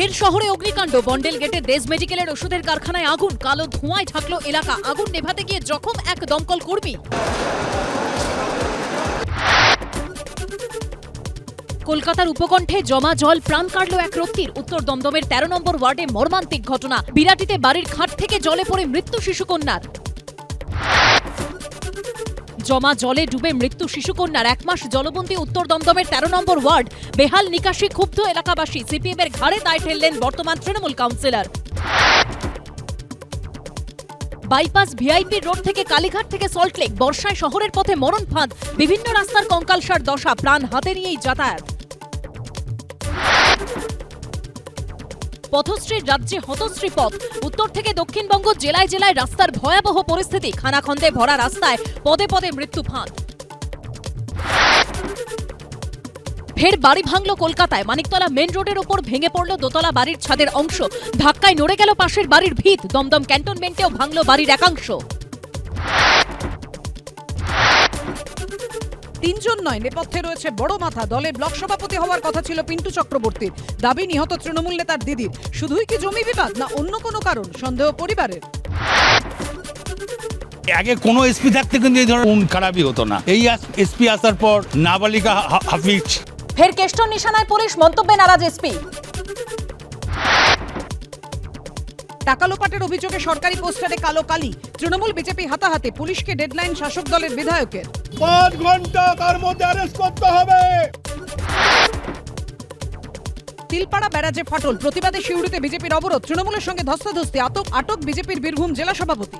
ফের শহরে অগ্নিকাণ্ড। বন্ডেল গেটে দেশ মেডিকেলের ওষুধের কারখানায় আগুন। কালো ধোঁয়ায় ঢাকলো এলাকা। আগুন নেভাতে গিয়ে জখম এক দমকল কর্মী। কলকাতার উপকণ্ঠে জমা জল প্রাণ কাটল এক রক্তির। উত্তর দমদমের তেরো নম্বর ওয়ার্ডে মর্মান্তিক ঘটনা। বিরাটিতে বাড়ির খাট থেকে জলে পড়ে মৃত্যু শিশুকন্যার জমা জলে ডুবে মৃত্যু শিশুকন্যার এক মাস জলবন্দী উত্তর দমদমের তেরো নম্বর ওয়ার্ড, বেহাল নিকাশি ক্ষুব্ধ এলাকাবাসী সিপিএম এর ঘাড়ে দায় ঠেললেন বর্তমান Trinamool councillor. Bypass VIP road থেকে কালীঘাট থেকে সল্টলেক বর্ষায় শহরের পথে মরণ ফাঁদ, বিভিন্ন রাস্তার কঙ্কালসার দশা, প্রাণ হাতে নিয়েই যাতায়াত। পথশ্রীর রাজ্যে হতশ্রী পথ। উত্তর থেকে দক্ষিণবঙ্গ জেলায় জেলায় রাস্তার ভয়াবহ পরিস্থিতি। খানাখন্দে ভরা রাস্তায় পদে পদে মৃত্যু ফাঁদ। ফের বাড়ি ভাঙল কলকাতায়। মানিকতলা মেন রোডের ওপর ভেঙে পড়ল দোতলা বাড়ির ছাদের অংশ। ধাক্কায় নড়ে গেল পাশের বাড়ির ভিত। দমদম ক্যান্টনমেন্টেও ভাঙল বাড়ির একাংশ। তিনজন নয় নেপথ্যে রয়েছে বড় মাথা। দলের ব্লক সভাপতি হওয়ার কথা ছিল পিন্টু চক্রবর্তীর দাবি নিহত তৃণমূল নেতার দিদির। শুধুই কি জমি বিবাদ না অন্য কোনো কারণ? সন্দেহ পরিবারের। আগে কোনো এসপি থাকতে কিন্তু এই ধরনের খুন খারাপই হতো না। এই এসপি আসার পর নাবালিকা হাফিজ। ফের কেষ্টর নিশানায় পুলিশ মন্তব্যে নারাজ এসপি। টাকা লোপাটের অভিযোগে সরকারি পোস্টারে কালো কালি। তৃণমূল বিজেপি হাতাহাতে। পুলিশকে ডেডলাইন শাসক দলের বিধায়কের। পাঁচ ঘণ্টা তার মধ্যে অ্যারেস্ট করতে হবে। তিলপাড়া ব্যারাজে ফাটল। প্রতিবাদে শিউড়িতে বিজেপির অবরোধ। তৃণমূলের সঙ্গে ধস্তাধস্তি আতক আটক বিজেপির বীরভূম জেলা সভাপতি।